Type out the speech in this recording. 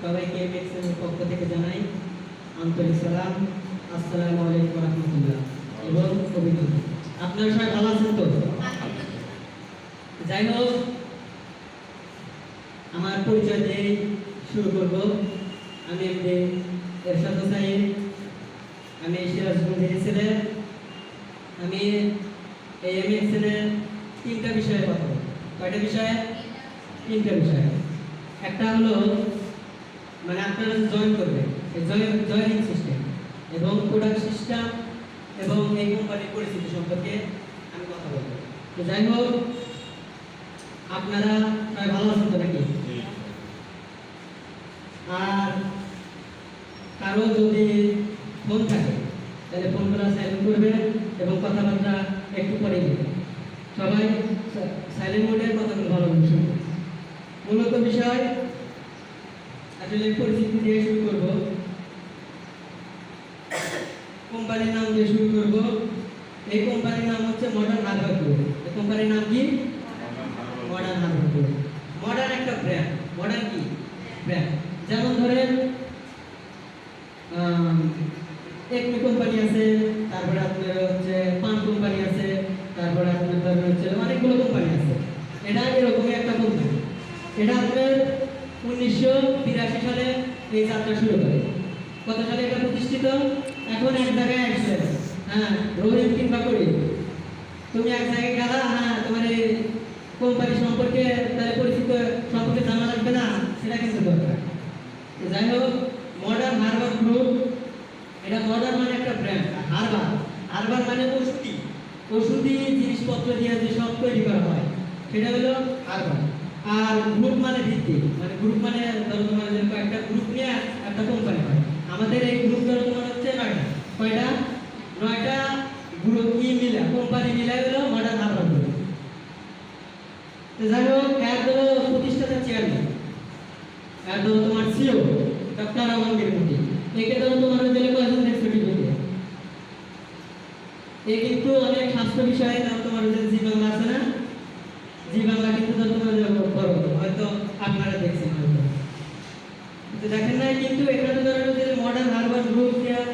সবাইকে এমএক্সের পক্ষ থেকে জানাই আন্তরিক সালাম, আসসালামু আলাইকুম রহমতুল্লাহ, এবং অভিনন্দন। আমার পরিচয় দিয়ে শুরু করব। আমি এমনি এরশাদ আমি সিরাজগঞ্জের ছেলে। আমি এই এমএক্সেনের তিনটা বিষয়ে কথা কয়টা বিষয়ে? তিনটা বিষয়। একটা হলো মানে আপনারা জয়েন করবেন জয়েনিং সিস্টেম এবং প্রোডাক্ট সিস্টেম এবং এই কোম্পানির পরিস্থিতি সম্পর্কে আমি কথা বলব। তো যাই হোক আপনারা সবাই ভালো আছেন তো নাকি? আর কারও যদি ফোন থাকে তাহলে ফোনগুলো সাইলেন্ট করবেন এবং কথাবার্তা একটু পরে দিবেন সবাই সাইলেন্ট মোডে কথাগুলো ভালো করে মূলত বিষয়, আসলে পরিচিতি দিয়ে শুরু করব। কোম্পানির নাম দিয়ে শুরু করব। এই কোম্পানির নাম হচ্ছে মডার্ন হারবার গ্রুপ এই কোম্পানির নাম কি? মডার্ন হারবার গ্রুপ মডার্ন একটা ব্র্যান্ড মডার্ন কি? ব্র্যান্ড যেমন ধরেন একমি কোম্পানি আছে, তারপরে আপনার হচ্ছে পান কোম্পানি আছে। হচ্ছে, অনেকগুলো কোম্পানি আছে। এটা এরকমই একটা কোম্পানি এটা আপনার উনিশশো বিরাশি সালে এই যাত্রা শুরু করে। কত সালে এটা প্রতিষ্ঠিত? এখন এক জায়গায় আসছে হ্যাঁ রহিম কিংবা করি তুমি এক জায়গায় গেলা হ্যাঁ তোমার এই কোম্পানি সম্পর্কে তাহলে পরিচিত সম্পর্কে জানা লাগবে না, সেটা কিন্তু দরকার। যাই হোক মডার্ন হারবার গ্রুপ এটা মডার্ন মানে একটা ব্র্যান্ড হারবার হারবার মানে ওষুধি ওষুধি জিনিসপত্র দিয়ে যে সব তৈরি করা হয়, সেটা হলো হারবার আর গ্রুপ মানে ভিত্তি। মানে গ্রুপ মানে ধরো তোমার যে কয়েকটা গ্রুপ নিয়ে একটা কোম্পানি হয়। আমাদের এই গ্রুপ ধরো তোমার হচ্ছে নয়টা। কয়টা? নয়টা গ্রুপ কি মিলা কোম্পানি মিলা হলো মডার্ন হারবার গ্রুপ যাই হোক এর হলো প্রতিষ্ঠাতা চেয়ারম্যান ধরো তোমার সিও ডক্টর মুটি একে ধরো তোমার হচ্ছে কয়েকজন সার্টিফিকেট এ কিন্তু অনেক স্বাস্থ্য বিষয়ে ধরো তোমার জি বাংলা আছে না? জি বাংলা কিন্তু হয়তো আপনারা দেখছেন হয়তো। দেখেন না, কিন্তু এখানে ধরো যে মডার্ন হারবার গ্রুপ দেওয়া